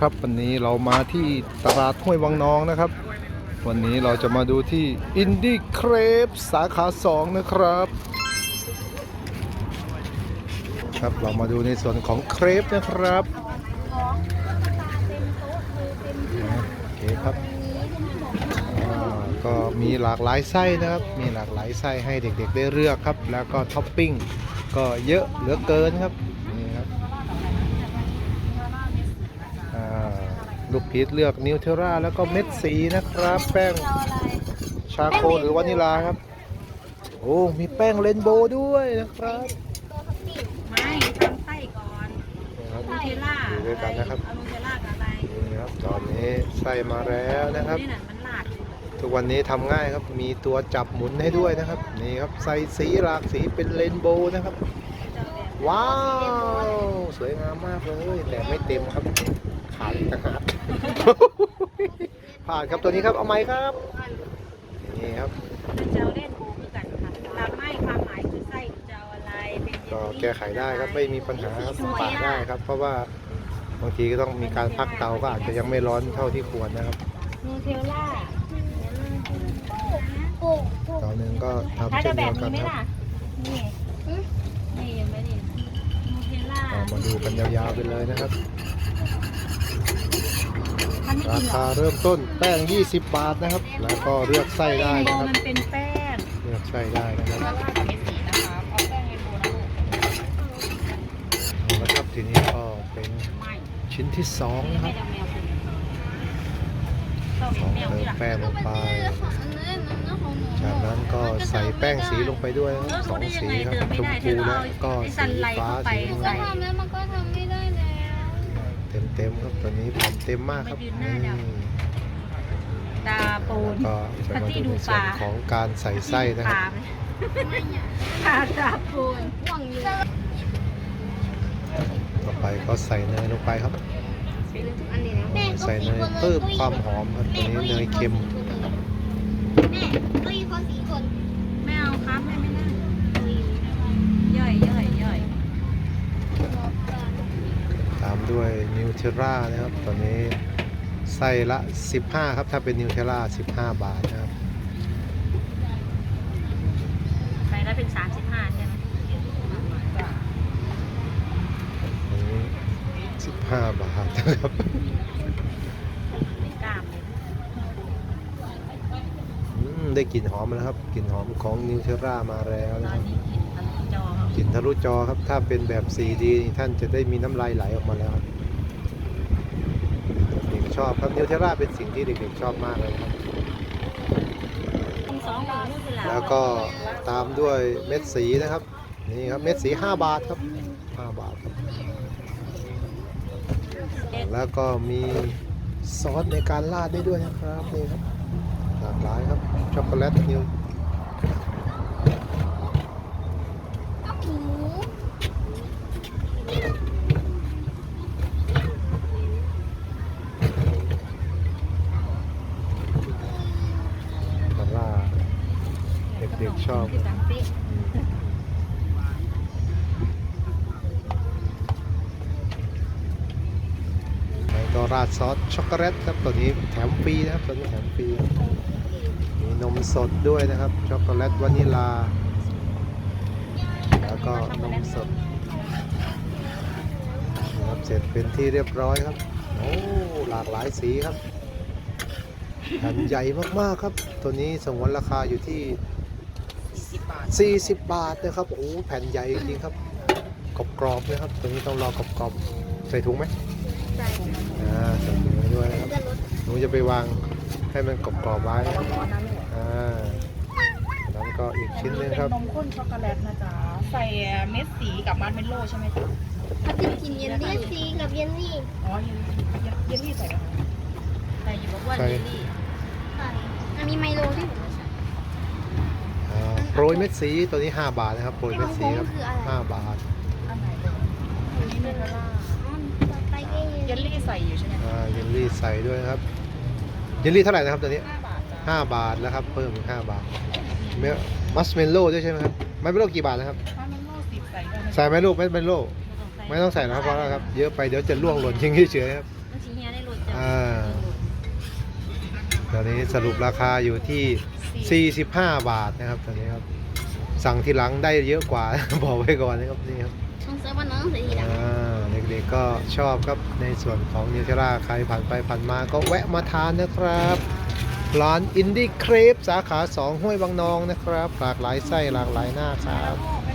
ครับวันนี้เรามาที่ตลาดห้วยวังน้องนะครับ วันนี้เราจะมาดูที่อินดี้เครปสาขา 2 นะครับ ครับเรามาดูในส่วนของเครปนะครับโอเคครับก็มีหลากหลายไส้นะครับ มีหลากหลายไส้ให้เด็กๆได้เลือกครับ แล้วก็ท็อปปิ้งก็เยอะเหลือเกินครับ อ่า ลูกพีชเลือกนิวเทราแล้วก็เม็ดสีนะครับ แป้งชาโคหรือวานิลาครับ โอ้มีแป้งเรนโบว์ด้วยนะครับไม่ทำไส้ก่อนนี่ครับนูเทลล่าอยู่ด้วยกันนะครับเอานูเทลล่ากับอะไรนี่ครับตอนนี้ใส่มาแล้วนะครับนี่น่ะมันลาดทุกวันนี้ทำง่ายครับมีตัวจับหมุนให้ด้วยนะครับ นี่ครับใส่สีหลากสีเป็นเรนโบว์นะครับเจ้าแบบว้าว สวยงามมากเลย แต่ไม่เต็มครับขาดอีกต่างหาก ผ่านครับตัวนี้ครับเอาไหมครับนี่ครับเป็นเจ้าเล่นโบคือกันค่ะตามไม่ความหมายคือไส้เจ้าอะไรเป็นเยลก็ลี่แก้ไขได้ครับไม่มีปัญหาครับปาดได้ครับ เพราะว่าบางทีก็ต้องมีการพักเตาก็อาจจะยังไม่ร้อนเท่าที่ควรนะครับนูเทลล่าเตาหนึ่งก็ถ้าทำเช่จะนแบเดียบวกันี้นไหมครับล่ะ นี่นี่เห็นไหมนี่นูเทลล่า เอามาดูกันยาวๆไปเลยนะครับ ท่านไม่รากินเหรคาอเริ่มต้นแป้ง 20 บาทนะครับ แล้วก็เลือกไส้ได้เรนโบนะครับมันเป็นแป้งเลือกไส้ได้นะครับแล้วก็กับเม็ดสีนะคะเอาแป้งเรนโบนะลูกเอาละครับทีนี้ก็เป็นไม่ชิ้นที่สองนะคไม่รับได้แมวคุณต้องเห็นแมวเติที่มหลังแป้งลงไป จากนั้นก็ใส่แป้งสีลงไปด้วยนะครับสองสีครับชมพูและก็สีฟ้าสีม่วงก็ทำแล้วมันก็ทำไม่ได้แล้ว เต็มเต็มๆครับตัวนี้ผมเต็มมากครับนี่ตาปูนก็จะมาดูในส่วนของการใส่ไส้นะครับตาตาปูนหวังอยู่ต่อไปก็ใส่เนยลงไปครับอันนี้นะแม่ก็ใส่เนสียคนเลยเพิ่มความหอมครับตัวนี้เนยเค็ม แม่ก็ยีคนสีคน ไม่เอาครับแม่ไม่น่าย่อยย่อยย่อย ตามด้วยนิว เทร่านะครับตัวนี้ไส้ละ 15 ครับ ถ้าเป็นนิวเทร่า15 บาทนะครับไปแล้วเป็นสามสิบห้าใช่ไหมอันนี้15 บาทนะครับไม่กล้ามเลยอืมได้กลิ่นหอมแล้วครับกลิ่นหอมของนิวเทร่ามาแล้วตนะอคนรับ นี้กินอันนี้จอกลิ่นทะลุจอครับ ถ้าเป็นแบบ 4D นี่ท่านจะได้มีน้ำลายไหลออกมาแล้วครับเด็กช อบครับนิวเทร่าเป็นสิ่งที่เด็กๆชอบมากเลยครับแล้วก็ตามด้วยเม็ดสีนะครับนี่ครับเม็ดสี 5 บาทครับ 5 บาทครับ แล้วก็มีซอสในการราดได้ด้วยนะครับนี่ครับหลากหลายครับช็อกโกแลตนิว หู มาล่าเด็กชอบตังปิ๊กแล้วก็ราดซอสช็อกโกแลตครับตัวนี้แถมฟรีนะครับตัวนี้แถมฟรีมีนมสดด้วยนะครับช็อกโกแลตวานิลา แล้วก็นมสดนะครับเสร็จเป็นที่เรียบร้อยครับโอ้หลากหลายสีครับแผ่นใหญ่มากๆครับ ตัวนี้สงวนราคาอยู่ที่ 40 บาทนะครับโอ้แผ่นใหญ่จริงๆครับกรอบๆนะครับตัวนี้ต้องรอกรอบๆใส่ถุงไหมใส่อ่าใส่ถุงไว้ด้วยนะครับจะลดหนูจะไปวางให้มันกรอบๆไว้นะครับตอนนั้นเลยอ่าแล้วก็อีกชิ้นหนึงครับ เป็นนมข้นช็อกโกแลตนะจ๊ะ ใส่เม็ดสีกับมาร์ชเมลโล่ใช่ไหมจ๊ะถ้าจะกินเยลลี่ซีกับเยลลี่อ๋อเยลลี่เยลลี่ใส่ไหมคะใส่อยู่บอกว่าใส่ เยลลี่ใส่อันนี้ไมโลที่ผมใส่ อ่าโปร ยเม็ดสีตัวนี้ 5 บาทนะครับโปรยเม็ดสีครับคืออะไร5บาทอันไหนเลยอันนี้เนเธอร่าอ๋อต่อไปก็เยลลี่ใส่อยู่ใช่ไหมอ่าเยลลี่ใส่ด้วยนะครับเยลลี่เท่าไหร่นะครับตัวนี้ห้าบาทจ้ะ5บาทแล้วครับเพิ่มอีก5บาทเมลมัสเมลโล่ด้วยใช่ไหมครับมัสเมลโล่กี่บาทนะครับมาร์ชเมลโล่สิบใส่ด้วยนะใส่ไหมลูกมัสเมลโล่ไม่ต้องใส่ไม่ต้องใส่นะครับเพราะอะไรครับเยอะไปเดี๋ยวจะล่วงหล่นทิ้งเฉยๆครับมันสิเฮียได้รสจ้ะอ่าตอนนี้สรุปราคาอยู่ที่ 45 บาทนะครับตอนนี้ครับ สั่งทีหลังได้เยอะกว่า บอกไว้ก่อนนะครับนี่ครับต้องเซิร์ฟว่าน้องสีดำอ่าเด็กๆก็ชอบครับในส่วนของนิวเทราใครผ่านไปผ่านมาก็แวะมาทานนะครับ ร้านอินดี้เครปสาขา 2 ห้วยบางนองนะครับ หลากหลายไส้หลากหลายหน้าครับไป